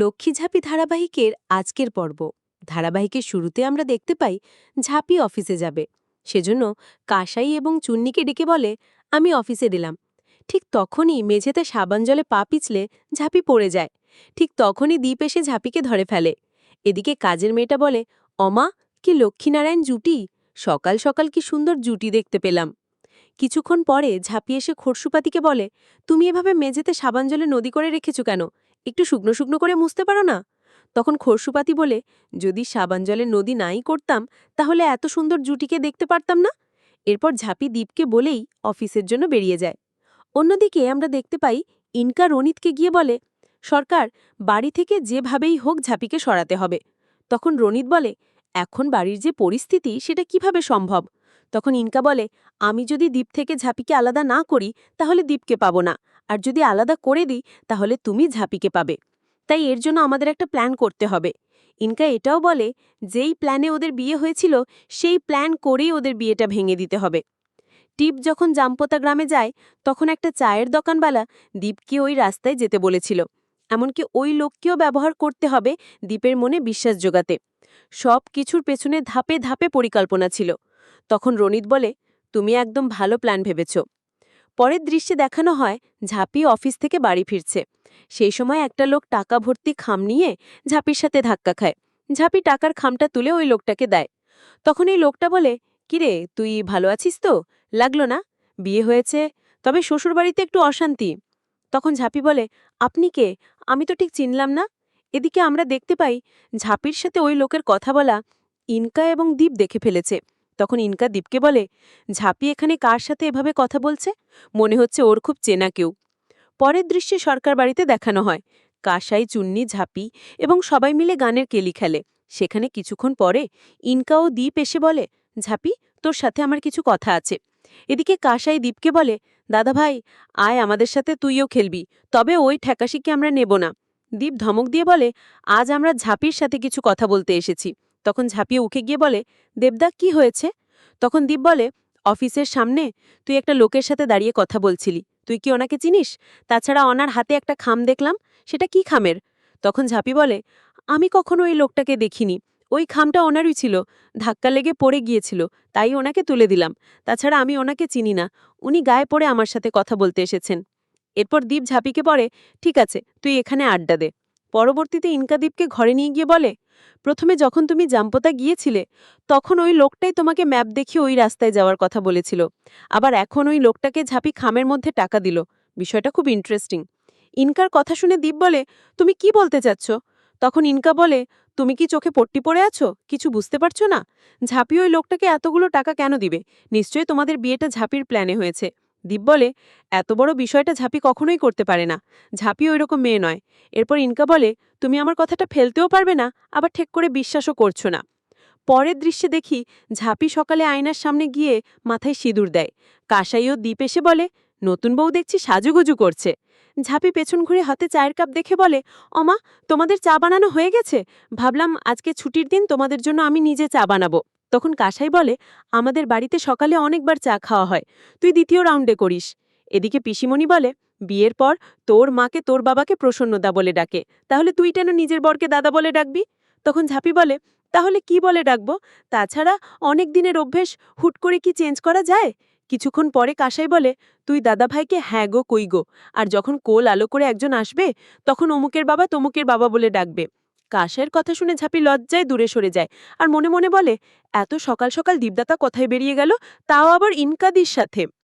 লক্ষ্মী ঝাঁপি ধারাবাহিকের আজকের পর্ব। ধারাবাহিকের শুরুতে আমরা দেখতে পাই, ঝাঁপি অফিসে যাবে। সেজন্য কাসাই এবং চুন্নিকে ডেকে বলে, আমি অফিসে দিলাম। ঠিক তখনই মেঝেতে সাবান জলে পা পিছলে ঝাঁপি পড়ে যায়। ঠিক তখনই দ্বীপ এসে ঝাঁপিকে ধরে ফেলে। এদিকে কাজের মেয়েটা বলে, অমা, কি লক্ষ্মীনারায়ণ জুটি? সকাল সকাল কি সুন্দর জুটি দেখতে পেলাম। কিছুক্ষণ পরে ঝাঁপি এসে খরসুপাতিকে বলে, তুমি এভাবে মেঝেতে সাবান জলে নদী করে রেখেছ কেন? একটু শুকনো শুকনো করে মুছতে পারো না? তখন খরসুপাতি বলে, যদি সাবান জলে নদী নাই করতাম, তাহলে এত সুন্দর জুটিকে দেখতে পারতাম না? এরপর ঝাঁপি দ্বীপকে বলেই অফিসের জন্য বেরিয়ে যায়। অন্যদিকে আমরা দেখতে পাই ইনকা রনিতকে গিয়ে বলে, সরকার, বাড়ি থেকে যেভাবেই হোক ঝাঁপিকে সরাতে হবে। তখন রনিত বলে, এখন বাড়ির যে পরিস্থিতি, সেটা কীভাবে সম্ভব? তখন ইনকা বলে, আমি যদি দ্বীপ থেকে ঝাঁপিকে আলাদা না করি, তাহলে দ্বীপকে পাবো না। আর যদি আলাদা করে দিই, তাহলে তুমি ঝাঁপিকে পাবে। তাই এর জন্য আমাদের একটা প্ল্যান করতে হবে। ইনকা এটাও বলে, যেই প্ল্যানে ওদের বিয়ে হয়েছিল, সেই প্ল্যান করেই ওদের বিয়েটা ভেঙে দিতে হবে। টিপ যখন জাম্পোতা গ্রামে যায়, তখন একটা চায়ের দোকানওয়ালা দ্বীপকে ওই রাস্তায় যেতে বলেছিল। এমনকি ওই লোককেও ব্যবহার করতে হবে দ্বীপের মনে বিশ্বাস জোগাতে। সব কিছুর পেছনে ধাপে ধাপে পরিকল্পনা ছিল। তখন রনিত বলে, তুমি একদম ভালো প্ল্যান ভেবেছ। পরের দৃশ্যে দেখানো হয়, ঝাঁপি অফিস থেকে বাড়ি ফিরছে। সেই সময় একটা লোক টাকা ভর্তি খাম নিয়ে ঝাঁপির সাথে ধাক্কা খায়। ঝাঁপি টাকার খামটা তুলে ওই লোকটাকে দেয়। তখন এই লোকটা বলে, কিরে, তুই ভালো আছিস তো? লাগল না? বিয়ে হয়েছে? তবে শ্বশুরবাড়িতে একটু অশান্তি। তখন ঝাঁপি বলে, আপনি কে? আমি তো ঠিক চিনলাম না। এদিকে আমরা দেখতে পাই, ঝাঁপির সাথে ওই লোকের কথা বলা ইনকা এবং দ্বীপ দেখে ফেলেছে। তখন ইনকা দ্বীপকে বলে, ঝাঁপি এখানে কার সাথে এভাবে কথা বলছে? মনে হচ্ছে ওর খুব চেনা কেউ। পরের দৃশ্যে সরকার বাড়িতে দেখানো হয়, কাসাই, চুন্নি, ঝাঁপি এবং সবাই মিলে গানের কেলি খেলে। সেখানে কিছুক্ষণ পরে ইনকা ও দ্বীপ এসে বলে, ঝাঁপি, তোর সাথে আমার কিছু কথা আছে। এদিকে কাসাই দ্বীপকে বলে, দাদা ভাই, আয় আমাদের সাথে, তুইও খেলবি, তবে ওই ঠেকাশিকে আমরা নেব না। দ্বীপ ধমক দিয়ে বলে, আজ আমরা ঝাঁপির সাথে কিছু কথা বলতে এসেছি। তখন ঝাঁপিয়ে উঠে গিয়ে বলে, দেবদা, কি হয়েছে? তখন দ্বীপ বলে, অফিসের সামনে তুই একটা লোকের সাথে দাঁড়িয়ে কথা বলছিলি। তুই কি ওনাকে চিনিস? তাছাড়া ওনার হাতে একটা খাম দেখলাম, সেটা কি খামের? তখন ঝাঁপি বলে, আমি কখনো ওই লোকটাকে দেখিনি। ওই খামটা ওনারই ছিল, ধাক্কা লেগে পড়ে গিয়েছিল, তাই ওনাকে তুলে দিলাম। তাছাড়া আমি ওনাকে চিনি না। উনি গায়ে পড়ে আমার সাথে কথা বলতে এসেছেন। এরপর দ্বীপ ঝাঁপিকে পড়ে ঠিক আছে, তুই এখানে আড্ডা দে। পরবর্তীতে ইনকাদীপকে ঘরে নিয়ে গিয়ে বলে, প্রথমে যখন তুমি জাম্পতা গিয়েছিলে, তখন ওই লোকটাই তোমাকে ম্যাপ দেখিয়ে ওই রাস্তায় যাওয়ার কথা বলেছিল। আবার এখন ওই লোকটাকে ঝাঁপি খামের মধ্যে টাকা দিল। বিষয়টা খুব ইন্টারেস্টিং ইনকার কথা শুনে দ্বীপ বলে, তুমি কি বলতে চাচ্ছ? তখন ইনকা বলে, তুমি কি চোখে পট্টি পড়ে আছো? কিছু বুঝতে পারছ না? ঝাঁপি ওই লোকটাকে এতগুলো টাকা কেন দিবে? নিশ্চয়ই তোমাদের বিয়েটা ঝাঁপির প্ল্যানে হয়েছে। দীপ বলে, এত বড় বিষয়টা ঝাঁপি কখনোই করতে পারে না। ঝাঁপি ওই রকম মেয়ে নয়। এরপর ইনকা বলে, তুমি আমার কথাটা ফেলতেও পারবে না, আবার ঠিক করে বিশ্বাসও করছ না। পরের দৃশ্যে দেখি ঝাঁপি সকালে আয়নার সামনে গিয়ে মাথায় সিঁদুর দেয়। কাসাইও দ্বীপ এসে বলে, নতুন বউ দেখছি সাজুগুজু করছে। ঝাঁপি পেছন ঘুরে হাতে চায়ের কাপ দেখে বলে অমা তোমাদের চা বানানো হয়ে গেছে? ভাবলাম আজকে ছুটির দিন তোমাদের জন্য আমি নিজে চা বানাবো। তখন কাসাই বলে, আমাদের বাড়িতে সকালে অনেকবার চা খাওয়া হয়। তুই দ্বিতীয় রাউন্ডে করিস। এদিকে পিসিমণি বলে, বিয়ের পর তোর মাকে তোর বাবাকে প্রসন্নদা বলে ডাকে। তাহলে তুই কেন নিজের বরকে দাদা বলে ডাকবি? তখন ঝাঁপি বলে, তাহলে কি বলে ডাকবো? তাছাড়া অনেক দিনের অভ্যেস, হুট করে কি চেঞ্জ করা যায়? কিছুক্ষণ পরে কাসাই বলে, তুই দাদা ভাইকে হ্যাঁ গো, কই গো। আর যখন কোল আলো করে একজন আসবে, তখন অমুকের বাবা তমুকের বাবা বলে ডাকবে। কাশের কথা শুনে ঝাঁপি লজ্জায় দূরে সরে যায় আর মনে মনে বলে, এত সকাল সকাল দীপদাতা কোথায় বেরিয়ে গেল? তাও আবার ইনকাদির সাথে।